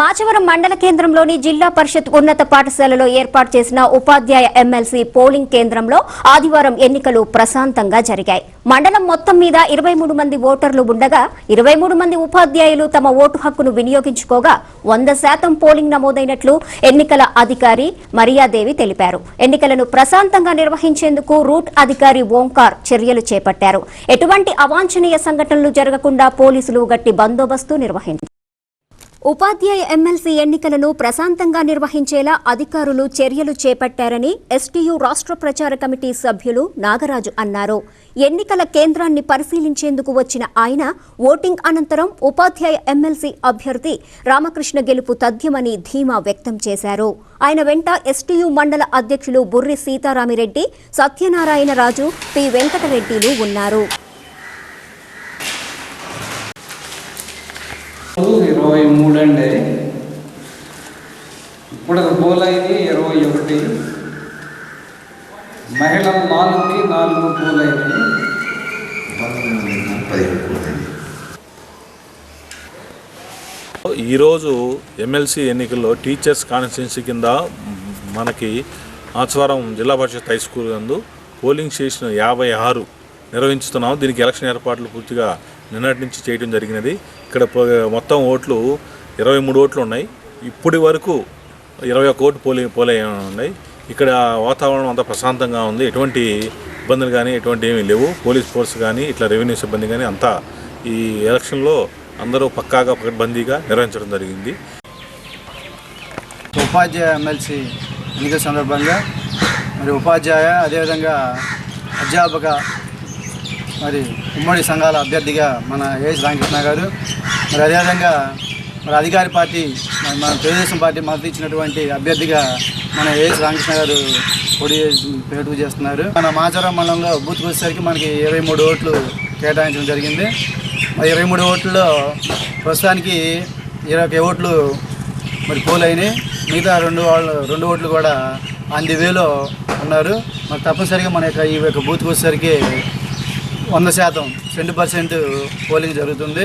మాచవరం మండల కేంద్రంలోని జిల్లా పరిషత్ ఉన్నత పాఠశాలలో ఏర్పాటు చేసిన ఉపాధ్యాయ ఎమ్మెల్సీ పోలింగ్ కేంద్రంలో ఆదివారం ఎన్నికలు ప్రశాంతంగా జరిగాయి. మండలం మొత్తం మీద ఇరవై మూడు మంది ఓటర్లు ఉండగా ఇరవై మూడు మంది ఉపాధ్యాయులు తమ ఓటు హక్కును వినియోగించుకోగా వంద శాతం పోలింగ్ నమోదైనట్లు ఎన్నికల అధికారి మరియాదేవి తెలిపారు. ఎన్నికలను ప్రశాంతంగా నిర్వహించేందుకు రూట్ అధికారి ఓంకార్ చర్యలు చేపట్టారు. ఎటువంటి అవాంఛనీయ సంఘటనలు జరగకుండా పోలీసులు గట్టి బందోబస్తు నిర్వహించారు. ఉపాధ్యాయ ఎమ్మెల్సీ ఎన్నికలను ప్రశాంతంగా నిర్వహించేలా అధికారులు చర్యలు చేపట్టారని ఎస్టీయూ రాష్ట్ర ప్రచార కమిటీ సభ్యులు నాగరాజు అన్నారు. ఎన్నికల కేంద్రాన్ని పరిశీలించేందుకు వచ్చిన ఆయన ఓటింగ్ అనంతరం ఉపాధ్యాయ ఎమ్మెల్సీ అభ్యర్థి రామకృష్ణ గెలుపు తథ్యమని ధీమా వ్యక్తం చేశారు. ఆయన వెంట ఎస్టీయూ మండల అధ్యక్షులు బుర్రి సీతారామిరెడ్డి సత్యనారాయణ రాజు పి వెంకటరెడ్డిలు ఉన్నారు. ఇరవై మూడు అండి. ఇప్పుడు పూలైంది ఇరవై ఒకటి. మహిళ నాలుగు నాలుగు పూలైంది. ఈరోజు ఎమ్మెల్సీ ఎన్నికల్లో టీచర్స్ కాన్స్టిట్యున్సీ కింద మనకి ఆచవరం జిల్లా పరిషత్ హై స్కూల్ నందు పోలింగ్ స్టేషన్ యాభై ఆరు నిర్వహించుతున్నాం దీనికి ఎలక్షన్ ఏర్పాట్లు పూర్తిగా నిన్నటి నుంచి చేయడం జరిగినది. ఇక్కడ మొత్తం ఓట్లు ఇరవై మూడు ఓట్లు ఉన్నాయి. ఇప్పటి వరకు ఇరవై ఒక్క ఓటు పోలి పోలే ఉన్నాయి. ఇక్కడ వాతావరణం అంతా ప్రశాంతంగా ఉంది. ఎటువంటి ఇబ్బందులు కానీ ఎటువంటి ఏమీ లేవు. పోలీస్ ఫోర్స్ కానీ ఇట్లా రెవెన్యూ సిబ్బంది కానీ అంతా ఈ ఎలక్షన్లో అందరూ పక్కాగా పకడ్బందీగా నిర్వహించడం జరిగింది. ఉపాధ్యాయ ఎమ్మెల్సీ ఎన్నికల సందర్భంగా మరి ఉపాధ్యాయ అదేవిధంగా అధ్యాపక మరి ఉమ్మడి సంఘాల అభ్యర్థిగా మన ఏఎస్ రామకృష్ణ గారు. మరి అదేవిధంగా మరి అధికారి పార్టీ మన తెలుగుదేశం పార్టీ మద్దతు ఇచ్చినటువంటి అభ్యర్థిగా మన ఏఎస్ రామకృష్ణ గారు పొడి పేటు చేస్తున్నారు. మన మాచారం మండలంలో బూత్కి వచ్చేసరికి మనకి ఇరవై మూడు ఓట్లు కేటాయించడం జరిగింది. మరి ఇరవై మూడు ఓట్లలో ప్రస్తుతానికి ఇరవై ఒక ఓట్లు మరి పోల్ అయినాయి. మిగతా రెండు వాళ్ళు రెండు ఓట్లు కూడా అంది వేలో ఉన్నారు. మరి తప్పనిసరిగా మన యొక్క ఈ యొక్క బూత్కి వచ్చేసరికి వంద శాతం ట్వంటీ పర్సెంట్ పోలింగ్ జరుగుతుంది.